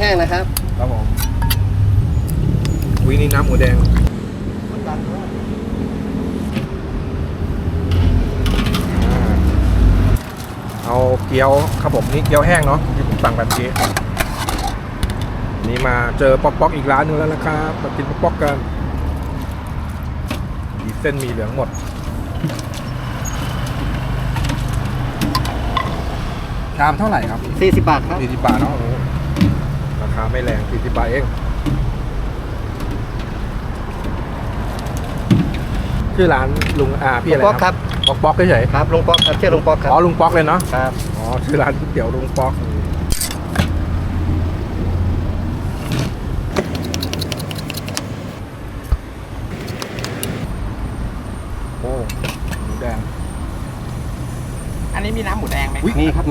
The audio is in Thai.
ห้งนะครับครับผมวินี่น้ำหมูแดงอ่าเอาเกี๊ยวครับผมนี่เกี๊ยวแห้งเนาะที่ผมสั่งแบบนี้นี่มาเจอป๊อกป๊อกอีกร้านหนึงแล้วนะครับมากินป๊อกป๊อกกันมีเส้นหมีเหลืองหมดชามเท่าไหร่ครับ40บาทครับ40บาทเนาะโอ้โหราคาไม่แรง40บาทเอง ชื่อร้านลุงอาพี่อะไรป๊อกครับป๊อกป๊อกเฉยครับลุงป๊อกครับชื่อลุงป๊อกคๆรับอ๋อลุงป๊อกเลยเนาะ ครับ อ๋อชื่อร้านก๋วยเตี๋ยวลุงป๊อก โอ้หมูแดง อันนี้มีน้ำหมูแดงไหมอุ๊ยมีครับมี